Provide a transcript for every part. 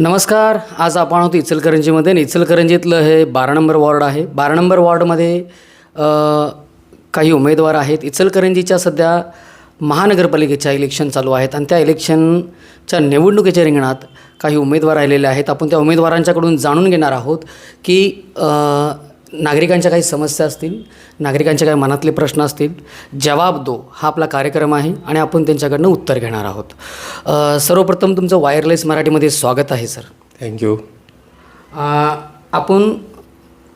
नमस्कार आज आपण आहोत इचलकरंजीमध्ये आणि इचलकरंजीतलं हे बारा नंबर वॉर्ड आहे. बारा नंबर वॉर्डमध्ये काही उमेदवार आहेत. इचलकरंजीच्या सध्या महानगरपालिकेच्या इलेक्शन चालू आहेत आणि त्या इलेक्शनच्या निवडणुकीच्या रिंगणात काही उमेदवार राहिलेले आहेत. आपण त्या उमेदवारांच्याकडून जाणून घेणार आहोत की नागरिकांच्या काही समस्या असतील नागरिकांच्या काही मनातले प्रश्न असतील जवाब दो हा आपला कार्यक्रम आहे आणि आपण त्यांच्याकडनं उत्तर घेणार आहोत. सर्वप्रथम तुमचं वायरलेस मराठीमध्ये स्वागत आहे सर. थँक्यू आपण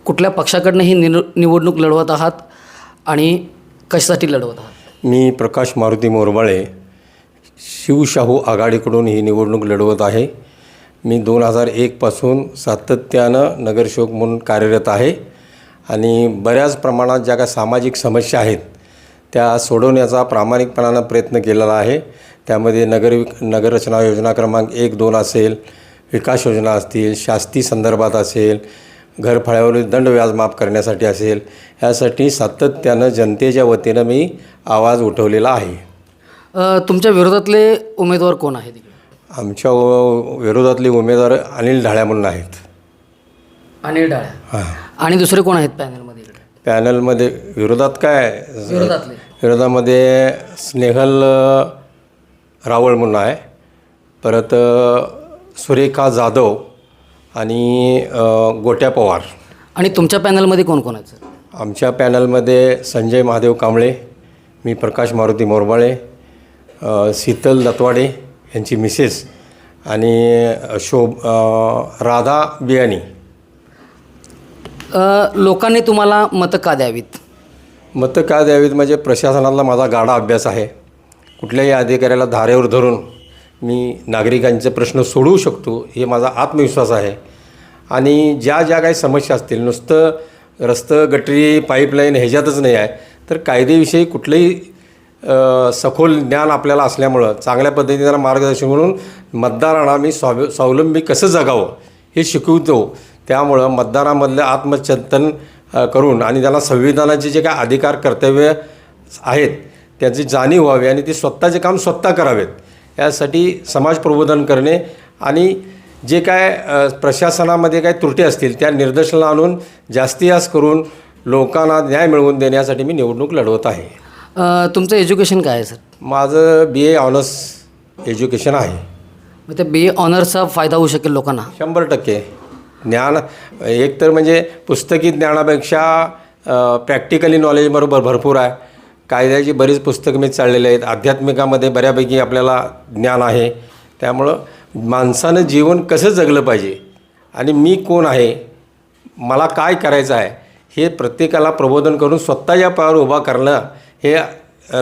कुठल्या पक्षाकडनं ही निर निवडणूक लढवत आहात आणि कशासाठी लढवत आहात? मी प्रकाश मारुती मोरबाळे शिवशाहू आघाडीकडून ही निवडणूक लढवत आहे. मी दोन हजार एकपासून सातत्यानं नगरसेवक म्हणून कार्यरत आहे. आणि बऱ्याच प्रमाणात ज्या काय सामाजिक समस्या आहेत त्या सोडवण्याचा प्रामाणिकपणानं प्रयत्न केलेला आहे. त्यामध्ये नगर नगररचना योजना क्रमांक एक दोन असेल विकास योजना असतील शास्ती संदर्भात असेल घरफाळ्यावरील दंड व्याज माफ करण्यासाठी असेल यासाठी सातत्यानं जनतेच्या वतीनं मी आवाज उठवलेला आहे. तुमच्या विरोधातले उमेदवार कोण आहेत? आमच्या विरोधातले उमेदवार अनिल ढाळ्या म्हणून आहेत. अनिल डाळ्या हां. आणि दुसरे कोण आहेत पॅनलमध्ये पॅनलमध्ये विरोधात काय विरोधातले. विरोधामध्ये स्नेहल रावळ म्हणून आहे. परत सुरेखा जाधव आणि गोट्या पवार. आणि तुमच्या पॅनलमध्ये कोण कोण आहेत आमच्या पॅनलमध्ये संजय महादेव कांबळे मी प्रकाश मारुती मोरबाळे शीतल दत्वाडे यांची मिसेस आणि शोभ राधा बियाणी. लोकांनी तुम्हाला मतं का द्यावीत? मतं का द्यावीत? म्हणजे प्रशासनातला माझा गाढा अभ्यास आहे. कुठल्याही अधिकाऱ्याला धारेवर धरून मी नागरिकांचे प्रश्न सोडवू शकतो हे माझा आत्मविश्वास आहे. आणि ज्या ज्या काही समस्या असतील नुसतं रस्तं गटरी पाईपलाईन ह्याच्यातच नाही आहे तर कायदेविषयी कुठलंही सखोल ज्ञान आपल्याला असल्यामुळं चांगल्या पद्धतीने त्याला मार्गदर्शन म्हणून मतदारांना मी स्वाव स्वावलंबी कसं जगावं हे शिकवतो. त्यामुळं मतदारामधलं आत्मचिंतन करून आणि त्यांना संविधानाचे जे काय अधिकार कर्तव्य आहेत त्याची जाणीव व्हावी आणि ते स्वतःचे काम स्वतः करावेत यासाठी समाज प्रबोधन करणे आणि जे काय प्रशासनामध्ये काही त्रुटी असतील त्या निदर्शनाला आणून जास्तीत जास्त करून लोकांना न्याय मिळवून देण्यासाठी मी निवडणूक लढवत आहे. तुमचं एज्युकेशन काय आहे सर? माझं बी ए ऑनर्स एज्युकेशन आहे. मग त्या बी ए ऑनर्सचा फायदा होऊ शकेल लोकांना? शंभर टक्के. ज्ञान एक तर म्हणजे पुस्तकी ज्ञानापेक्षा प्रॅक्टिकली नॉलेजबरोबर भरपूर आहे. कायद्याची बरीच पुस्तकं मी चाललेली आहेत. आध्यात्मिकामध्ये बऱ्यापैकी आपल्याला ज्ञान आहे. त्यामुळं माणसानं जीवन कसं जगलं पाहिजे आणि मी कोण आहे मला काय करायचं आहे हे प्रत्येकाला प्रबोधन करून स्वतःच्या पायावर उभा करणं हे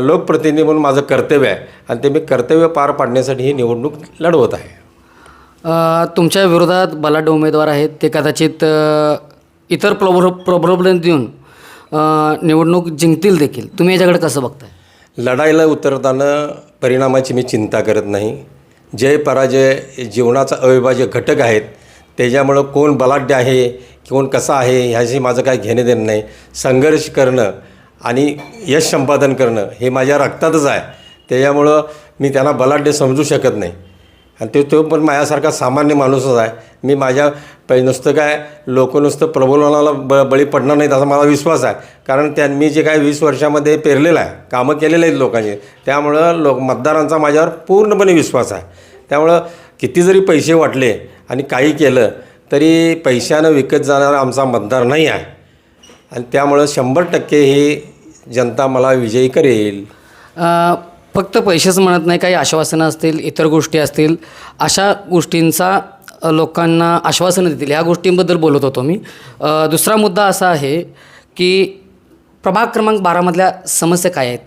लोकप्रतिनिधी म्हणून माझं कर्तव्य आहे. आणि ते मी कर्तव्य पार पाडण्यासाठी ही निवडणूक लढवत आहे. तुमच्या विरोधात बलाढ्य उमेदवार आहेत ते कदाचित इतर प्रभु प्रबोधन देऊन निवडणूक जिंकतील देखील. तुम्ही याच्याकडे कसं बघताय? लढाईला उतरताना परिणामाची मी चिंता करत नाही. जय पराजय जीवनाचा अविभाज्य घटक आहेत त्याच्यामुळं कोण बलाढ्य आहे कोण कसा आहे ह्याशी माझं काय घेणे देणं नाही. संघर्ष करणं आणि यश संपादन करणं हे माझ्या रक्तातच आहे. त्याच्यामुळं मी त्यांना बलाढ्य समजू शकत नाही. आणि ते तो पण माझ्यासारखा सामान्य माणूसच आहे. मी माझ्या पै नुसतं काय लोक नुसतं प्रबोधनाला ब बळी पडणार नाहीत असा मला विश्वास आहे. कारण त्या मी जे काय वीस वर्षामध्ये पेरलेलं आहे कामं केलेले आहेत लोकांचे त्यामुळं लोक मतदारांचा माझ्यावर पूर्णपणे विश्वास आहे. त्यामुळं किती जरी पैसे वाटले आणि काही केलं तरी पैशानं विकत जाणारा आमचा मतदार नाही आहे. आणि त्यामुळं शंभर टक्के ही जनता मला विजयी करेल फक्त पैसेच म्हणत नाही काही आश्वासनं असतील इतर गोष्टी असतील अशा गोष्टींचा लोकांना आश्वासनं देतील. ह्या गोष्टींबद्दल बोलत होतो मी. दुसरा मुद्दा असा आहे की प्रभाग क्रमांक बारामधल्या समस्या काय आहेत?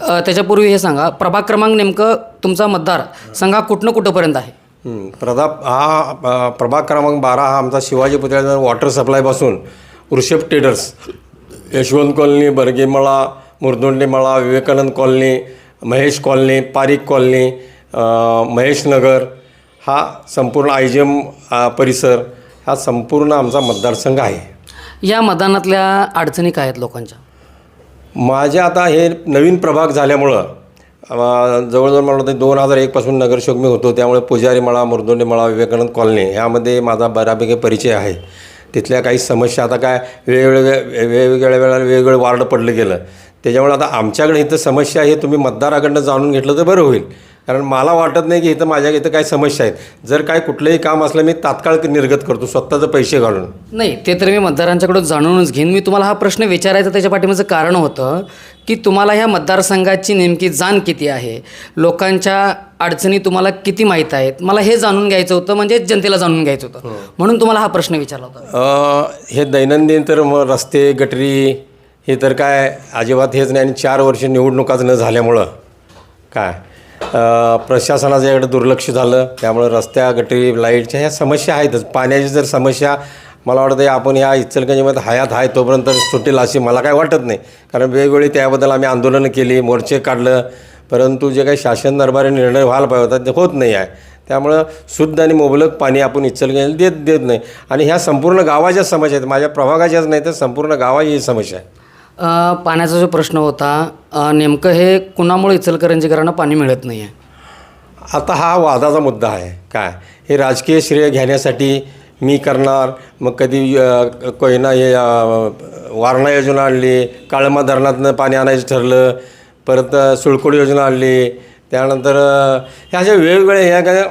त्याच्यापूर्वी हे सांगा. प्रभाग क्रमांक नेमकं तुमचा मतदार सांगा कुठनं कुठंपर्यंत आहे? हं, प्रताप हा प्रभाग क्रमांक बारा हा आमचा शिवाजी पुतळ्याचा water सप्लायपासून Vrushabh traders Yashwant colony Bargemala Murdondemala Vivekanand colony Mahesh colony Parik colony अ, महेश नगर हा संपूर्ण आयजम अ, परिसर हा संपूर्ण आमचा मतदारसंघ आहे. या मतदानातल्या अडचणी काय आहेत लोकांच्या? माझ्या आता हे नवीन प्रभाग झाल्यामुळं जवळजवळ मला वाटतं दोन हजार एकपासून नगरसेवक मी होतो त्यामुळे पुजारी मळा मुरदोंडे मळा विवेकानंद कॉलनी ह्यामध्ये माझा बऱ्यापैकी परिचय आहे. तिथल्या काही समस्या आता काय वेगवेगळ्या वेगवेगळ्या वेळेला वेगवेगळे वार्ड पडलं गेलं. त्याच्यामुळे आता आमच्याकडे इथं समस्या आहे तुम्ही मतदाराकडनं जाणून घेतलं तर बरं होईल. कारण मला वाटत नाही की इथं माझ्या इथं काही समस्या आहेत. जर काय कुठलंही काम असलं मी तात्काळ निर्गत करतो स्वतःचं पैसे घालून. नाही ते तर मी मतदारांच्याकडून जाणूनच घेईन. मी तुम्हाला हा प्रश्न विचारायचा त्याच्या पाठीमागचं कारण होतं की तुम्हाला ह्या मतदारसंघाची नेमकी जाण किती आहे? लोकांच्या अडचणी तुम्हाला किती माहीत आहेत? मला हे जाणून घ्यायचं होतं म्हणजे जनतेला जाणून घ्यायचं होतं. म्हणून तुम्हाला हा प्रश्न विचारला होता. हे दैनंदिन तर मग रस्ते गटरी हे तर काय अजिबात हेच नाही. आणि चार वर्ष निवडणुकाच न झाल्यामुळं काय? प्रशासनाचं याकडे दुर्लक्ष झालं. त्यामुळं रस्त्या गटरी लाईटच्या ह्या समस्या आहेतच. पाण्याची जर समस्या मला वाटतं आपण या इचलगंजीमध्ये हयात आहे तोपर्यंत सुटेल अशी मला काय वाटत नाही. कारण वेगवेगळी त्याबद्दल आम्ही आंदोलनं केली मोर्चे काढलं. परंतु जे काही शासन दरबारी निर्णय व्हायला पाहिजे होता ते होत नाही आहे. त्यामुळं शुद्ध आणि मुबलक पाणी आपण इचलगंज देत देत नाही. आणि ह्या संपूर्ण गावाच्याच समस्या आहेत. माझ्या प्रभागाच्याच नाही तर संपूर्ण गावाची ही समस्या आहे. पाण्याचा जो प्रश्न होता नेमकं हे कुणामुळे इचलकरंजीकरांना पाणी मिळत नाही आहे आता हा वादाचा मुद्दा आहे. काय? हे राजकीय श्रेय घेण्यासाठी मी करणार. मग कधी कोयना हे वारणा योजना आणली काळमा धरणातनं पाणी आणायचं ठरलं परत सुळकोड योजना आणली त्यानंतर ह्या अशा वेगवेगळ्या ह्या काय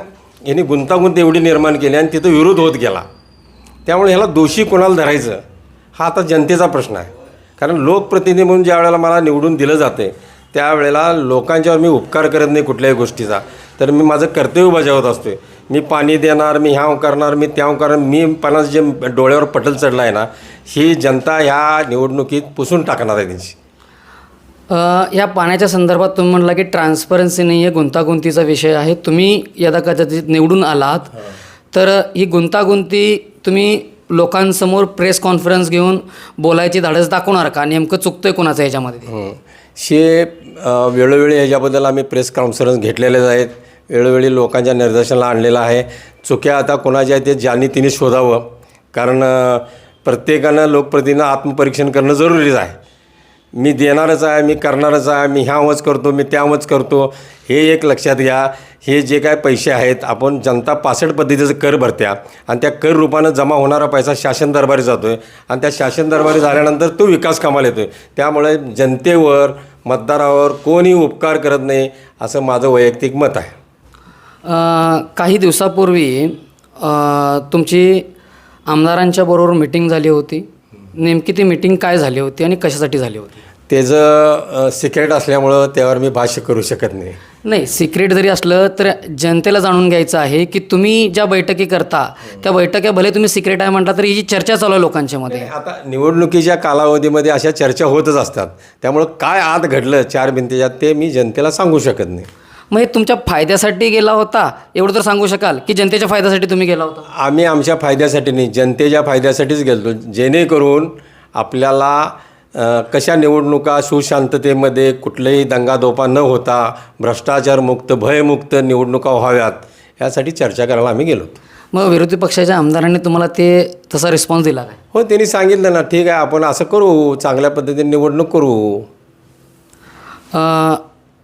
यांनी गुंतागुंत एवढी निर्माण केली आणि तिथं विरोध होत गेला. त्यामुळे ह्याला दोषी कोणाला धरायचं? हा आता जनतेचा प्रश्न आहे. कारण लोकप्रतिनिधी म्हणून ज्या वेळेला मला निवडून दिलं जाते त्यावेळेला लोकांच्यावर मी उपकार करत नाही कुठल्याही गोष्टीचा. तर मी माझं कर्तव्य बजावत असतो मी पाणी देणार मी ह्याव करणार मी त्याव करणार मी पन्नास जे डोळ्यावर पटल चढला आहे ना ही जनता ह्या निवडणुकीत पुसून टाकणार आहे त्यांची. या पाण्याच्या संदर्भात तुम्ही म्हटला की ट्रान्सपरन्सी नाही आहे गुंतागुंतीचा विषय आहे. तुम्ही यदा कदाचित निवडून आलात. तर ही गुंतागुंती तुम्ही लोकांसमोर प्रेस कॉन्फरन्स घेऊन बोलायची धाडस दाखवणार का? नेमकं चुकतंय कोणाचं याच्यामध्ये हो. शे वेळोवेळी ह्याच्याबद्दल आम्ही प्रेस कॉन्फरन्स घेतलेलेच आहेत. वेळोवेळी लोकांच्या निर्देशनाला आणलेलं आहे. चुक्या आता कोणाच्या आहेत ते ज्यांनी तिने शोधावं. कारण प्रत्येकानं लोकप्रतिनिधीनं आत्मपरीक्षण करणं जरुरीच आहे. मी देणारच आहे मी करणारच आहे मी ह्यावच करतो मी त्यावच करतो. हे एक लक्षात घ्या हे जे काय पैसे आहेत आपण जनता पासष्ट पद्धतीचं कर भरत्या आणि त्या कर रूपानं जमा होणारा पैसा शासन दरबारी जातो आहे आणि त्या शासन दरबारी झाल्यानंतर तो विकास कामाला येतो आहे त्यामुळे जनतेवर मतदारावर कोणी उपकार करत नाही असं माझं वैयक्तिक मत आहे. काही दिवसापूर्वी तुमची आमदारांच्या बरोबर मिटिंग झाली होती. नेमकी ती मिटिंग काय झाली होती आणि कशासाठी झाली होती? त्याचं सिक्रेट असल्यामुळं त्यावर मी भाष्य करू शकत नाही. नाही सिक्रेट जरी असलं तर जनतेला जाणून घ्यायचं आहे की तुम्ही ज्या बैठकी करता त्या बैठक्या भले तुम्ही सिक्रेट आहे म्हटला तरी ही जी चर्चा चालू आहे लोकांच्या मध्ये आता निवडणुकीच्या कालावधीमध्ये अशा चर्चा होतच असतात. त्यामुळं काय आत घडलं चार भिंतीच्या ते मी जनतेला सांगू शकत नाही. मग हे तुमच्या फायद्यासाठी गेला होता एवढं तर सांगू शकाल की जनतेच्या फायद्यासाठी तुम्ही गेला होता? आम्ही आमच्या फायद्यासाठी नाही जनतेच्या फायद्यासाठीच गेलो जेणेकरून आपल्याला अ, कशा निवडणुका सुशांततेमध्ये कुठलेही दंगादोपा न होता भ्रष्टाचारमुक्त भयमुक्त निवडणुका व्हाव्यात यासाठी चर्चा करायला आम्ही गेलो होतो. मग विरोधी पक्षाच्या आमदारांनी तुम्हाला ते तसा रिस्पॉन्स दिला काय? हो त्यांनी सांगितलं ना ठीक आहे आपण असं करू चांगल्या पद्धतीने निवडणूक करू. अ,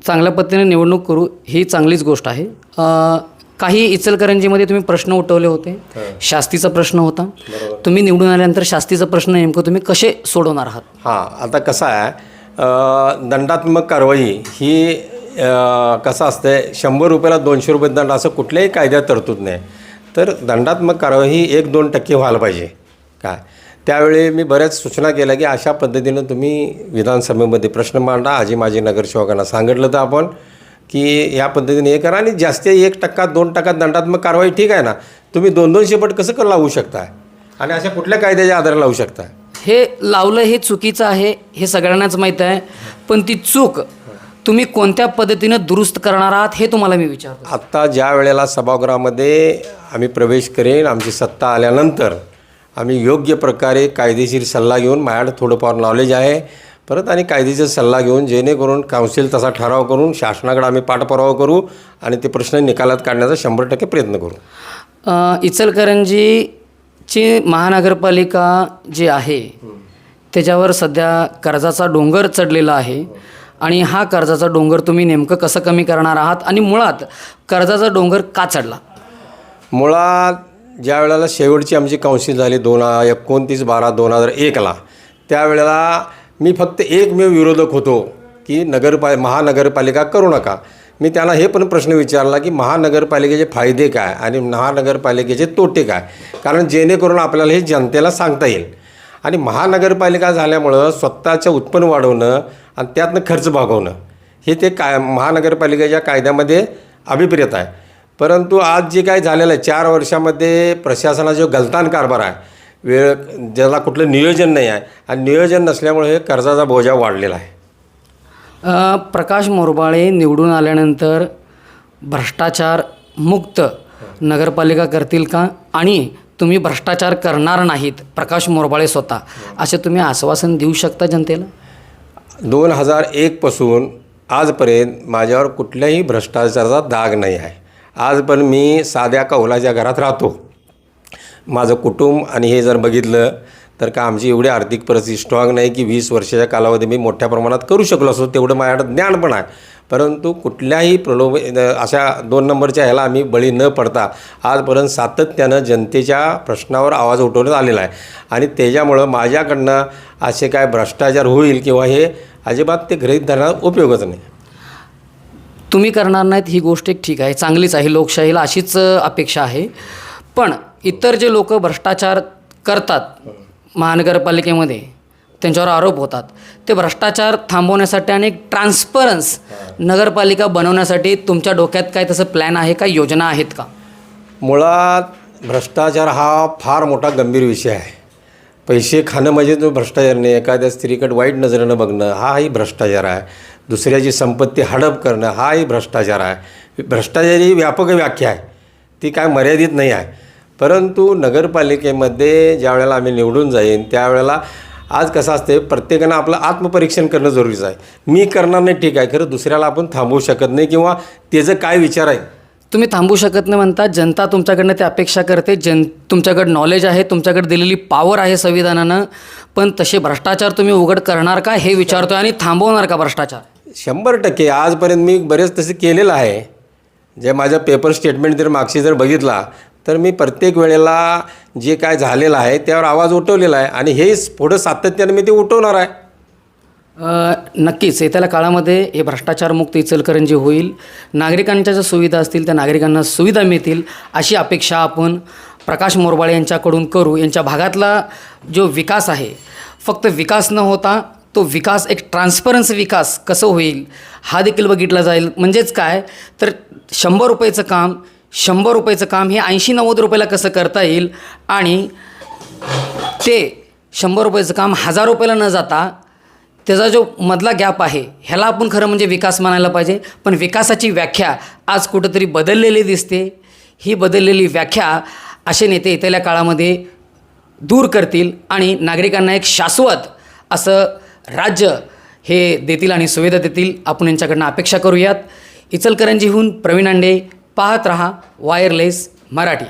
चांगल्या पद्धतीने निवडणूक करू ही चांगलीच गोष्ट आहे. काही इचलकरंजीमध्ये तुम्ही प्रश्न उठवले होते. शास्तीचा प्रश्न होता. तुम्ही निवडून आल्यानंतर शास्तीचा प्रश्न नेमकं तुम्ही कसे सोडवणार आहात? हां आता कसं आहे दंडात्मक कारवाई ही कसं असतं शंभर रुपयाला दोनशे रुपये दंड असं कुठल्याही कायद्यात तरतूद नाही. तर दंडात्मक कारवाई ही एक दोन टक्के व्हायला पाहिजे. काय? त्यावेळी मी बऱ्याच सूचना केल्या की अशा पद्धतीनं तुम्ही विधानसभेमध्ये प्रश्न मांडा. आजी माझी नगरसेवकांना सांगितलं तर आपण की या पद्धतीने हे करा आणि जास्ती एक टक्का दोन टक्का दंडात्मक कारवाई ठीक आहे ना? तुम्ही दोन दोनशे पट कसं कर लावू शकता आणि अशा कुठल्या कायद्याच्या आधारे लावू शकता हे लावलं हे चुकीचं आहे हे सगळ्यांनाच माहीत आहे. पण ती चूक तुम्ही कोणत्या पद्धतीनं दुरुस्त करणार आहात हे तुम्हाला मी विचारतो. आत्ता ज्या वेळेला सभागृहामध्ये आम्ही प्रवेश करेन आमची सत्ता आल्यानंतर आम्ही योग्य प्रकारे कायदेशीर सल्ला घेऊन माझ्याकडे थोडंफार नॉलेज आहे. परत आणि कायदेशीर सल्ला घेऊन जेणेकरून काउन्सिल तसा ठराव करून शासनाकडे आम्ही पाठपुरावा करू आणि ते प्रश्न निकालात काढण्याचा शंभर टक्के प्रयत्न करू. इचलकरंजीची महानगरपालिका जी आहे त्याच्यावर सध्या कर्जाचा डोंगर चढलेला आहे आणि हा कर्जाचा डोंगर तुम्ही नेमकं कसं कमी करणार आहात? आणि मुळात कर्जाचा डोंगर का चढला? मुळात ज्या वेळेला शेवटची आमची काउन्सिल झाली दोन एकोणतीस बारा दोन हजार एकला त्यावेळेला मी फक्त एकमेव विरोधक होतो की नगरपा महानगरपालिका करू नका. मी त्यांना हे पण प्रश्न विचारला की महानगरपालिकेचे फायदे काय आणि महानगरपालिकेचे तोटे काय? कारण जेणेकरून आपल्याला हे जनतेला सांगता येईल. आणि महानगरपालिका झाल्यामुळं स्वतःचं उत्पन्न वाढवणं आणि त्यातनं खर्च भागवणं हे ते काय महानगरपालिकेच्या कायद्यामध्ये अभिप्रेत आहे. परंतु आज जे काय झालेलं आहे चार वर्षामध्ये प्रशासनाचा जो गलतान कारभार आहे वेळ ज्याला कुठलं नियोजन नाही आहे आणि नियोजन नसल्यामुळे हे कर्जाचा बोजा वाढलेला आहे. प्रकाश मोरबाळे निवडून आल्यानंतर भ्रष्टाचार मुक्त नगरपालिका करतील का? आणि तुम्ही भ्रष्टाचार करणार नाहीत प्रकाश मोरबाळे स्वतः. असे तुम्ही आश्वासन देऊ शकता जनतेला? दोन हजार एकपासून आजपर्यंत माझ्यावर कुठल्याही भ्रष्टाचाराचा दाग नाही आहे. आज पण मी साध्या कौलाच्या घरात राहतो. माझं कुटुंब आणि हे जर बघितलं तर का आमची एवढी आर्थिक परिस्थिती स्ट्रॉंग नाही की वीस वर्षाच्या कालावधी मी मोठ्या प्रमाणात करू शकलो असतो तेवढं माझ्याकडं ज्ञान पण आहे. परंतु कुठल्याही प्रलोभ अशा दोन नंबरच्या ह्याला आम्ही बळी न पडता आजपर्यंत सातत्यानं जनतेच्या प्रश्नावर आवाज उठवण्यात आलेला आहे. आणि त्याच्यामुळं माझ्याकडनं असे काय भ्रष्टाचार होईल किंवा हे अजिबात ते गृहीत धरणार उपयोगच नाही. तुम्ही करणार नाहीत ही गोष्ट एक ठीक आहे चांगलीच आहे लोकशाहीला अशीच अपेक्षा आहे. पण इतर जे लोक भ्रष्टाचार करतात महानगरपालिकेमध्ये त्यांच्यावर आरोप होतात. ते भ्रष्टाचार थांबवण्यासाठी आणि एक ट्रान्सपरन्स नगरपालिका बनवण्यासाठी तुमच्या डोक्यात काय तसं प्लॅन आहे का योजना आहेत का? मुळात भ्रष्टाचार हा फार मोठा गंभीर विषय आहे. पैसे खाणं म्हणजे जो भ्रष्टाचार नाही. एखाद्या स्त्रीकडे वाईट नजरेनं बघणं हाही भ्रष्टाचार आहे. दुसऱ्याची संपत्ती हडप करणं हाही भ्रष्टाचार आहे. भ्रष्टाचार ही व्यापक व्याख्या आहे. ती काय मर्यादित नाही आहे. परंतु नगरपालिकेमध्ये ज्या वेळेला आम्ही निवडून जाईन त्यावेळेला आज कसं असते प्रत्येकानं आपलं आत्मपरीक्षण करणं जरुरीचं आहे. मी करणार नाही ठीक आहे. खरं दुसऱ्याला आपण थांबवू शकत नाही किंवा त्याचं काय विचार आहे तुम्ही थांबू शकत नाही म्हणता. जनता तुमच्याकडनं ते अपेक्षा करते. जन तुमच्याकडे नॉलेज आहे तुमच्याकडे दिलेली पॉवर आहे संविधानानं. पण तसे भ्रष्टाचार तुम्ही उघड करणार का हे विचारतोय आणि थांबवणार का भ्रष्टाचार? शंभर टक्के. आजपर्यंत मी बरेच तसे केलेलं आहे. जे माझं पेपर स्टेटमेंट जर मागची जर बघितला तर मी प्रत्येक वेळेला जे काय झालेलं आहे त्यावर आवाज उठवलेला आहे. आणि हे पुढं सातत्याने मी ते उठवणार आहे. नक्कीच. येत्याला काळामध्ये हे भ्रष्टाचारमुक्त इचलकरंजी होईल. नागरिकांच्या ज्या सुविधा असतील त्या नागरिकांना सुविधा मिळतील अशी अपेक्षा आपण प्रकाश मोरबाळे यांच्याकडून करू. यांच्या भागातला जो विकास आहे फक्त विकास न होता तो विकास एक ट्रान्सपरन्स विकास कसं होईल हा देखील बघितला जाईल. म्हणजेच काय? तर शंभर रुपयाचं काम शंभर रुपयाचं काम हे ऐंशी नव्वद रुपयाला कसं करता येईल? आणि ते शंभर रुपयाचं काम हजार रुपयाला न जाता त्याचा जो मधला गॅप आहे ह्याला आपण खरं म्हणजे विकास मानायला पाहिजे. पण विकासाची व्याख्या आज कुठंतरी बदललेली दिसते. ही बदललेली व्याख्या असे नेते येत्याल्या काळामध्ये दूर करतील आणि नागरिकांना एक शाश्वत असं राज्य हे देतील आणि सुविधा देतील. आपण यांच्याकडनं अपेक्षा करूयात. इचलकरंजीहून प्रवीण अंडे पाहत रहा वायरलेस मराठी.